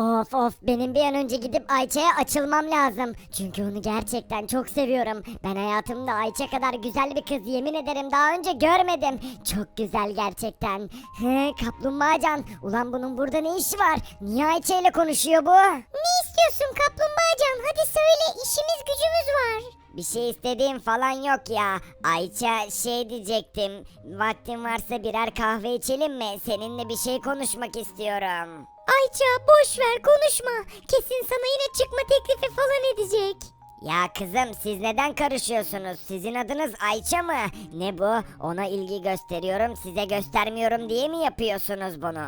Of of benim bir an önce gidip Ayça'ya açılmam lazım. Çünkü onu gerçekten çok seviyorum. Ben hayatımda Ayça kadar güzel bir kız yemin ederim daha önce görmedim. Çok güzel gerçekten. He kaplumbağacan. Ulan bunun burada ne işi var? Niye Ayça ile konuşuyor bu? Ne istiyorsun kaplumbağacan? Hadi söyle işimiz gücümüz var. Bir şey istediğim falan yok ya. Ayça şey diyecektim. Vaktin varsa birer kahve içelim mi? Seninle bir şey konuşmak istiyorum. Ayça boş ver konuşma. Kesin sana yine çıkma teklifi falan edecek. Ya kızım siz neden karışıyorsunuz? Sizin adınız Ayça mı? Ne bu? Ona ilgi gösteriyorum size göstermiyorum diye mi yapıyorsunuz bunu?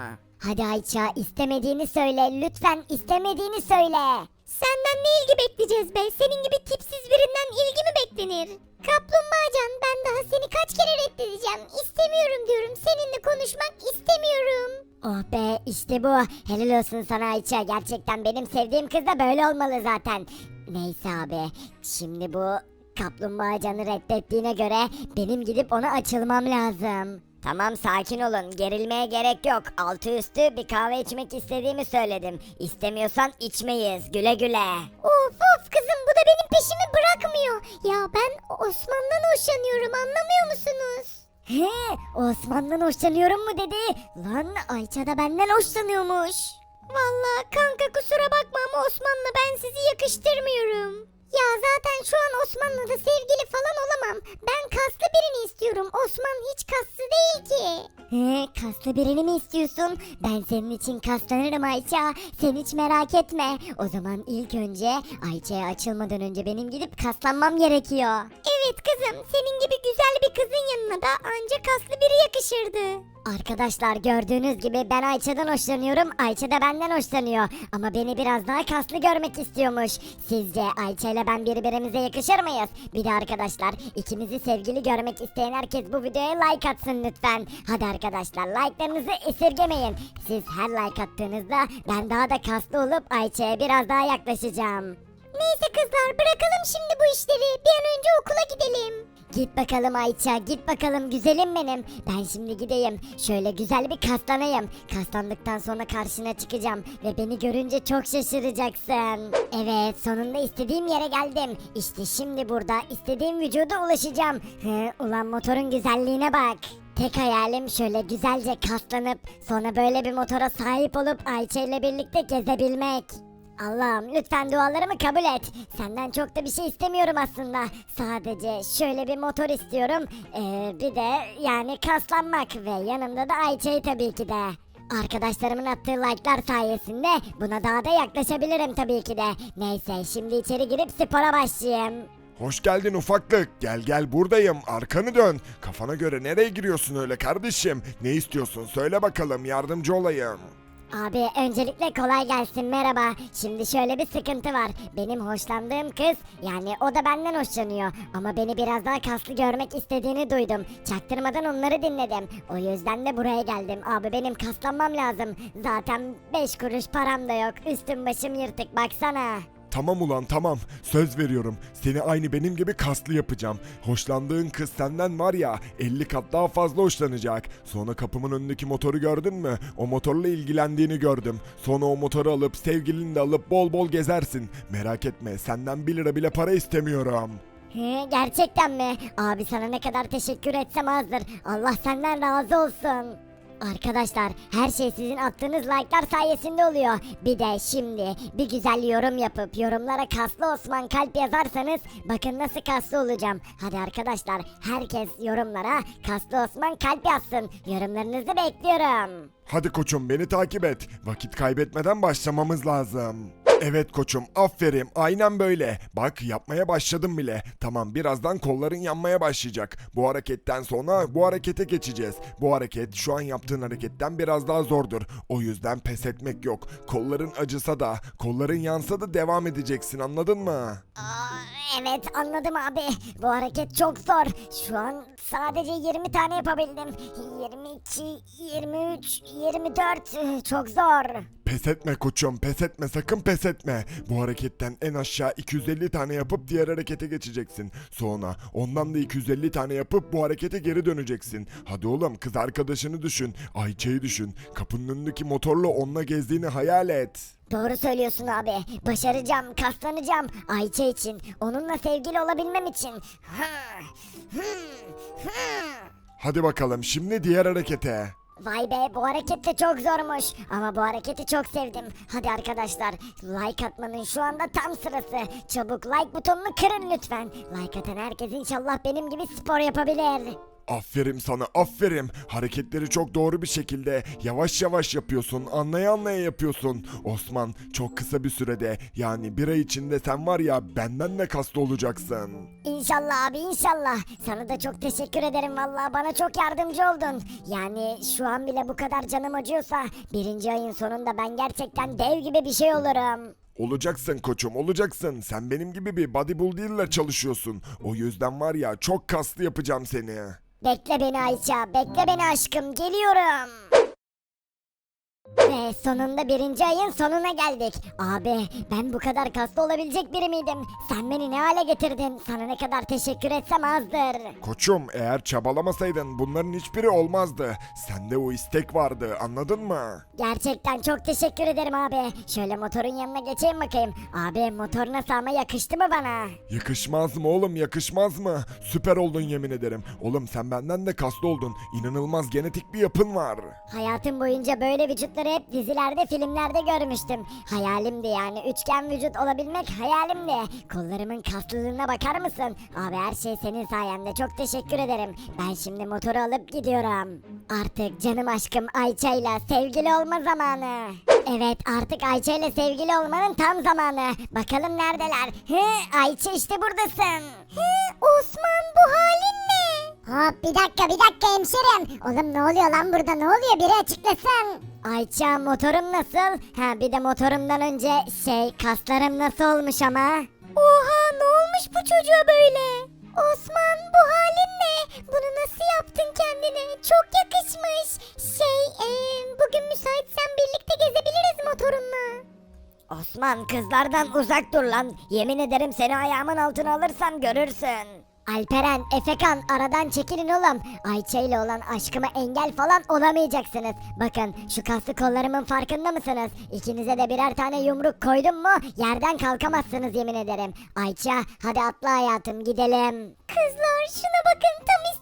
Hadi Ayça istemediğini söyle lütfen istemediğini söyle. Senden ne ilgi bekleyeceğiz be? Senin gibi tipsiz birinden ilgi mi beklenir? Kaplumbağacan ben daha seni kaç kere reddedeceğim. İstemiyorum diyorum. Seninle konuşmak. Oh be işte bu. Helal olsun sana Ayça. Gerçekten benim sevdiğim kız da böyle olmalı zaten. Neyse abi. Şimdi bu kaplumbağacanı reddettiğine göre benim gidip ona açılmam lazım. Tamam sakin olun. Gerilmeye gerek yok. Altı üstü bir kahve içmek istediğimi söyledim. İstemiyorsan içmeyiz. Güle güle. Of of kızım bu da benim peşimi bırakmıyor. Ya ben Osman'dan hoşlanıyorum anlamıyor musunuz? He, Osman'dan hoşlanıyorum mu dedi. Lan Ayça da benden hoşlanıyormuş. Vallahi kanka kusura bakma ama Osman'la ben sizi yakıştırmıyorum. Ya zaten şu an Osman'la da sevgili falan olamam. Ben kaslı birini istiyorum. Osman hiç kaslı değil ki. He, kaslı birini mi istiyorsun? Ben senin için kaslanırım Ayça. Sen hiç merak etme. O zaman ilk önce Ayça'ya açılmadan önce benim gidip kaslanmam gerekiyor. Evet kızım. Senin gibi güzel bir kızın yanına da anca kaslı biri yakışırdı. Arkadaşlar gördüğünüz gibi ben Ayça'dan hoşlanıyorum. Ayça da benden hoşlanıyor. Ama beni biraz daha kaslı görmek istiyormuş. Sizce Ayça ile ben birbirimize yakışır mıyız? Bir de arkadaşlar ikimizi sevgili görmek isteyen herkes bu videoya like atsın lütfen. Hadi arkadaşlar like'larınızı esirgemeyin. Siz her like attığınızda ben daha da kaslı olup Ayça'ya biraz daha yaklaşacağım. Neyse kızlar bırakalım şimdi bu işleri. Bir an önce okula gidelim. Git bakalım Ayça, git bakalım güzelim benim. Ben şimdi gideyim. Şöyle güzel bir kaslanayım. Kaslandıktan sonra karşına çıkacağım. Ve beni görünce çok şaşıracaksın. Evet, sonunda istediğim yere geldim. İşte şimdi burada istediğim vücuda ulaşacağım. Hı, ulan motorun güzelliğine bak. Tek hayalim şöyle güzelce kaslanıp sonra böyle bir motora sahip olup Ayça ile birlikte gezebilmek. Allah'ım lütfen dualarımı kabul et. Senden çok da bir şey istemiyorum aslında. Sadece şöyle bir motor istiyorum. Ee, bir de yani kaslanmak ve yanımda da Ayça'yı tabii ki de. Arkadaşlarımın attığı like'lar sayesinde buna daha da yaklaşabilirim tabii ki de. Neyse şimdi içeri girip spora başlayayım. Hoş geldin ufaklık. Gel gel buradayım. Arkanı dön. Kafana göre nereye giriyorsun öyle kardeşim? Ne istiyorsun? Söyle bakalım yardımcı olayım. Abi öncelikle kolay gelsin merhaba. Şimdi şöyle bir sıkıntı var. Benim hoşlandığım kız yani o da benden hoşlanıyor. Ama beni biraz daha kaslı görmek istediğini duydum. Çaktırmadan onları dinledim. O yüzden de buraya geldim. Abi benim kaslanmam lazım. Zaten 5 kuruş param da yok. Üstüm başım yırtık baksana. Tamam ulan tamam. Söz veriyorum. Seni aynı benim gibi kaslı yapacağım. Hoşlandığın kız senden var ya 50 kat daha fazla hoşlanacak. Sonra kapımın önündeki motoru gördün mü? O motorla ilgilendiğini gördüm. Sonra o motoru alıp sevgilini de alıp bol bol gezersin. Merak etme senden 1 lira bile para istemiyorum. He, gerçekten mi? Abi sana ne kadar teşekkür etsem azdır. Allah senden razı olsun. Arkadaşlar her şey sizin attığınız like'lar sayesinde oluyor. Bir de şimdi bir güzel yorum yapıp yorumlara kaslı Osman kalp yazarsanız bakın nasıl kaslı olacağım. Hadi arkadaşlar herkes yorumlara kaslı Osman kalp yazsın. Yorumlarınızı bekliyorum. Hadi koçum beni takip et. Vakit kaybetmeden başlamamız lazım. Evet koçum aferin aynen böyle. Bak yapmaya başladım bile. Tamam birazdan kolların yanmaya başlayacak. Bu hareketten sonra bu harekete geçeceğiz. Bu hareket şu an yaptığın hareketten biraz daha zordur. O yüzden pes etmek yok. Kolların acısa da kolların yansa da devam edeceksin anladın mı? Aa, evet anladım abi. Bu hareket çok zor. Şu an sadece 20 tane yapabildim. 22, 23, 24 çok zor. Pes etme koçum pes etme sakın pes etme. Bu hareketten en aşağı 250 tane yapıp diğer harekete geçeceksin. Sonra ondan da 250 tane yapıp bu harekete geri döneceksin. Hadi oğlum kız arkadaşını düşün. Ayça'yı düşün. Kapının önündeki motorla onunla gezdiğini hayal et. Doğru söylüyorsun abi. Başaracağım, kaslanacağım. Ayça için, onunla sevgili olabilmem için. Hadi bakalım şimdi diğer harekete. Vay be bu hareket de çok zormuş ama bu hareketi çok sevdim. Hadi arkadaşlar like atmanın şu anda tam sırası. Çabuk like butonunu kırın lütfen. Like atan herkes inşallah benim gibi spor yapabilir. Aferin sana aferin. Hareketleri çok doğru bir şekilde yavaş yavaş yapıyorsun. Anlaya anlaya yapıyorsun. Osman çok kısa bir sürede yani bir ay içinde sen var ya benden de kaslı olacaksın. İnşallah abi inşallah. Sana da çok teşekkür ederim vallahi bana çok yardımcı oldun. Yani şu an bile bu kadar canım acıyorsa birinci ayın sonunda ben gerçekten dev gibi bir şey olurum. Olacaksın koçum olacaksın. Sen benim gibi bir bodybuilder'la çalışıyorsun. O yüzden var ya çok kaslı yapacağım seni. Bekle beni Ayça, bekle beni aşkım, geliyorum. Ve sonunda birinci ayın sonuna geldik. Abi ben bu kadar kaslı olabilecek biri miydim? Sen beni ne hale getirdin? Sana ne kadar teşekkür etsem azdır. Koçum eğer çabalamasaydın bunların hiçbiri olmazdı. Sende o istek vardı anladın mı? Gerçekten çok teşekkür ederim abi. Şöyle motorun yanına geçeyim bakayım. Abi motor nasıl ama yakıştı mı bana? Yakışmaz mı oğlum yakışmaz mı? Süper oldun yemin ederim. Oğlum sen benden de kaslı oldun. İnanılmaz genetik bir yapın var. Hayatım boyunca böyle vücutları hep dizilerde, filmlerde görmüştüm. Hayalimdi yani. Üçgen vücut olabilmek hayalimdi. Kollarımın kaslılığına bakar mısın? Abi her şey senin sayende. Çok teşekkür ederim. Ben şimdi motoru alıp gidiyorum. Artık canım aşkım Ayça'yla sevgili olma zamanı. Evet artık Ayça'yla sevgili olmanın tam zamanı. Bakalım neredeler? Hı, Ayça işte buradasın. Hı, Osman bu? Hop bir dakika bir dakika hemşerim. Oğlum ne oluyor lan burada ne oluyor biri açıklasın. Ayça motorum nasıl? Ha bir de motorumdan önce şey kaslarım nasıl olmuş ama? Oha ne olmuş bu çocuğa böyle? Osman bu halin ne? Bunu nasıl yaptın kendine? Çok yakışmış. Şey bugün müsaitsen birlikte gezebiliriz motorunla. Osman kızlardan uzak dur lan. Yemin ederim seni ayağımın altına alırsam görürsün. Alperen, Efekan aradan çekilin oğlum. Ayça ile olan aşkıma engel falan olamayacaksınız. Bakın şu kaslı kollarımın farkında mısınız? İkinize de birer tane yumruk koydum mu yerden kalkamazsınız yemin ederim. Ayça hadi atla hayatım gidelim. Kızlar şuna bakın tam istediğim gibi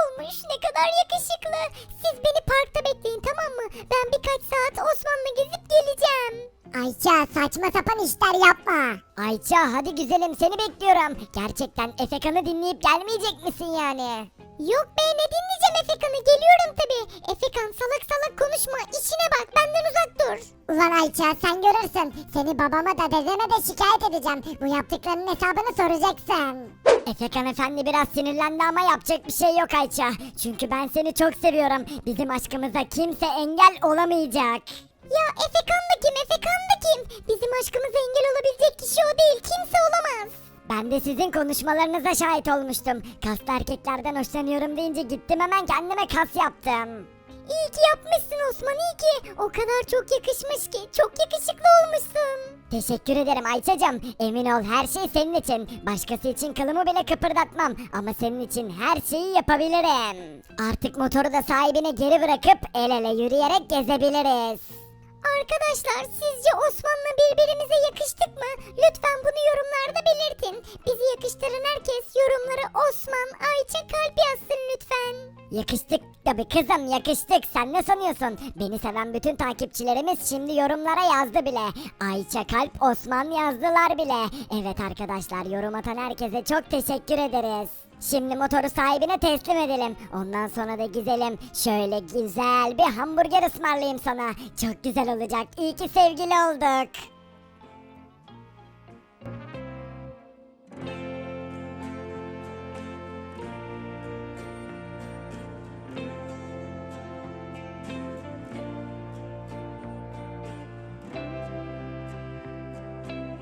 olmuş. Ne kadar yakışıklı. Siz beni parkta bekleyin tamam mı? Ben birkaç saat Osman'la gezip geleceğim. Ayça saçma sapan işler yapma. Ayça hadi güzelim seni bekliyorum. Gerçekten Efekan'ı dinleyip gelmeyecek misin yani? Yok be ne dinleyeceğim Efekan'ı geliyorum tabi. Efekan salak salak konuşma işine bak benden uzak dur. Ulan Ayça sen görürsün. Seni babama da dedeme de şikayet edeceğim. Bu yaptıklarının hesabını soracaksın. Efekan efendi biraz sinirlendi ama yapacak bir şey yok Ayça. Çünkü ben seni çok seviyorum. Bizim aşkımıza kimse engel olamayacak. Ya Efekan da kim? Efekan da kim? Bizim aşkımıza engel olabilecek kişi o değil. Kimse olamaz. Ben de sizin konuşmalarınıza şahit olmuştum. Kaslı erkeklerden hoşlanıyorum deyince gittim hemen kendime kas yaptım. İyi ki yapmışsın Osman iyi ki. O kadar çok yakışmış ki. Çok yakışıklı olmuşsun. Teşekkür ederim Ayça'cığım. Emin ol her şey senin için. Başkası için kılımı bile kıpırdatmam. Ama senin için her şeyi yapabilirim. Artık motoru da sahibine geri bırakıp el ele yürüyerek gezebiliriz. Arkadaşlar sizce Osman'la birbirimize yakıştık mı? Lütfen bunu yorumlarda belirtin. Bizi yakıştıran herkes yorumlara Osman, Ayça kalp yazsın lütfen. Yakıştık tabi kızım yakıştık. Sen ne sanıyorsun? Beni seven bütün takipçilerimiz şimdi yorumlara yazdı bile. Ayça kalp Osman yazdılar bile. Evet arkadaşlar yorum atan herkese çok teşekkür ederiz. Şimdi motoru sahibine teslim edelim. Ondan sonra da gidelim. Şöyle güzel bir hamburger ısmarlayayım sana. Çok güzel olacak. İyi ki sevgili olduk.